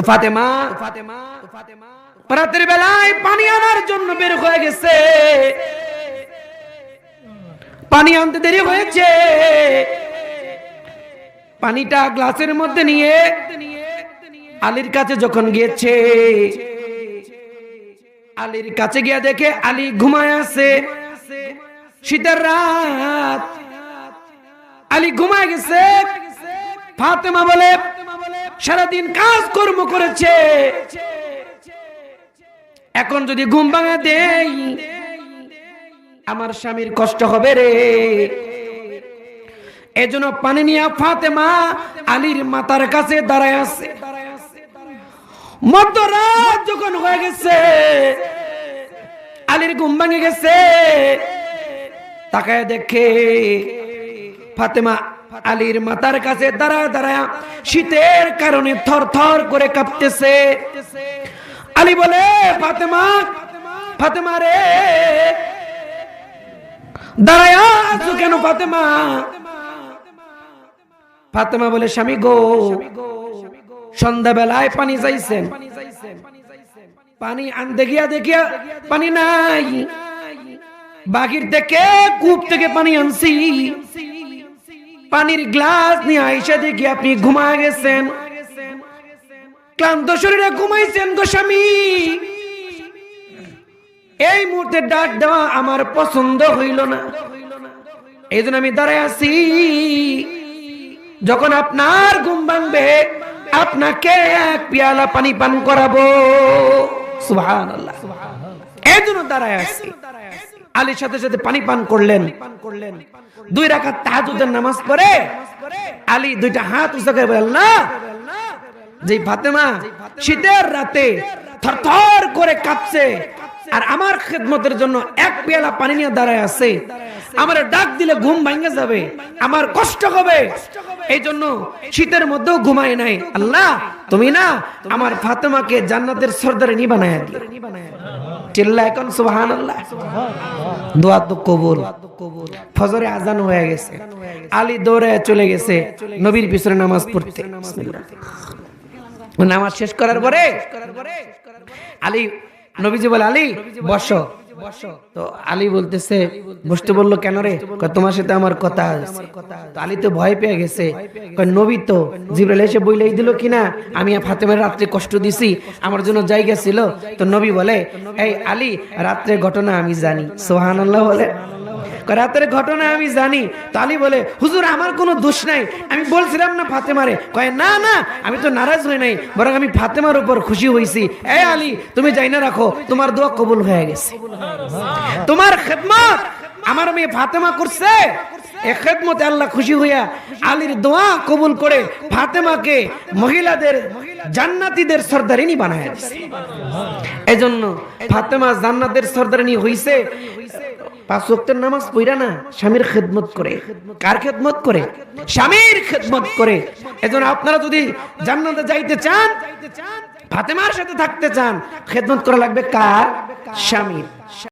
তো ফাতেমা রাতের বেলায় পানি আনার জন্য বের হয়ে গেছে। পানি আনতে দেরি হয়েছে। পানিটা গ্লাসের মধ্যে নিয়ে আলীর কাছে যখন গিয়েছে, আলীর কাছে গিয়া দেখে আলী ঘুমায় আছে। শীতের রাত। আলী ঘুমায় গেছে। ফাতেমা বলে সারাদিন কাজ কর্ম করেছে। এখন যদি ঘুম ভাঙা দেই, আমার স্বামীর কষ্ট হবে রে। এজন্য পানি নিয়ে ফাতেমা আলীর মাতার কাছে দাঁড়ায় আছে। মধ্যরাত যখন হয়ে গেছে, আলীর ঘুম ভাঙে গেছে, তাকায় দেখে ফাতেমা আলীর মাতার কাছে দাঁড়া দাঁড়া শীতের কারণে থর থর করে কাঁপতেছে। আলী বলে, ফাতেমা ফাতেমা রে, দাঁড়ায় কেন ফাতেমা? ফাতেমা বলে, স্বামী গো, সন্ধ্যাবেলায় পানি চাইছেন পানি আনতে গিয়া দেখিয়া পানি নাই। বাকির থেকে কূপ থেকে পানি আনছি। পানির গ্লাস নিয়ে আইসা দেখি আপনি ঘুমায় গেছেন। ক্লান্ত শরীরে ঘুমাইছেন গো স্বামী। এই মুহূর্তে ডাক দেওয়া আমার পছন্দ হইল না। এই জন্য আমি দাঁড়ায় আছি। যখন আপনার ঘুম ভাঙবে, আপনাকে এক পেয়ালা পানি পান করাবো। সুবহানাল্লাহ। এই জন্য দাঁড়ায় আছি। আলীর সাথে সাথে পানি পান করলেন, দুই রাকাত তাহাজুদের নামাজ পড়ে, আলী দুইটা হাত উঁচা করে বললেন, না। যে ফাতেমা শীতের রাতে থরথর করে কাঁপছে, আর আমার খেদমতের জন্য এক পেয়ালা পানি নিয়ে দাঁড়ায় আছে, আমার ডাক দিলে ঘুম ভাঙে যাবে, আমার কষ্ট হবে। এই জন্য শীতের মধ্যেও ঘুমায় নাই। আল্লাহ, তুমি না আমার ফাতেমাকে জান্নাতের সর্দারে নি বানায় চিল্লা এখন সুবহান আল্লাহ দোয়া তো কবুল। ফজরে আজান হয়ে গেছে। আলী দৌড়ে চলে গেছে নবীর পিছনে নামাজ পড়তে। নামাজ শেষ করার পরে আলী, নবীজি বলে, আলী, বসো। তো আলী বলতেছে, বসতে বলল কেন রে? তোমার সাথে আমার কথা। তো আলী তো ভয় পেয়ে গেছে। নবী তো জিব্রাইল এসে বইলেই দিল কিনা? আমি ফাতেমের রাত্রে কষ্ট দিছি, আমার জন্য জায়গা ছিল। তো নবী বলে, এই আলী, রাত্রে ঘটনা আমি জানি। সোহান আল্লাহ বলে। রাতের ঘটনা আমি জানি। তালি বলে হুজুর আমার কোনো দোষ নাই। আমি বলছিলাম না ফাতেমারে। কয় না না আমি তো নারাজ হই নাই বরং আমি ফাতেমার উপর খুশি হয়েছি এ আলী তুমি যাই না রাখো তোমার দোয়া কবুল হয়ে গেছে। তোমার খেদমত আমার মেয়ে ফাতেমা করছে। এ আল্লাহ খুশি হইয়া আলীর দোয়া কবুল করে ফাতেমাকে মহিলাদের জান্নাতীদের সর্দারিনী বানায় এজন্য ফাতেমা জান্নাতের সর্দারিনী হইছে। আপনারা যদি জান্নাতে যাইতে চান, ফাতেমার সাথে থাকতে চান, খেদমত করা লাগবে কার? স্বামীর।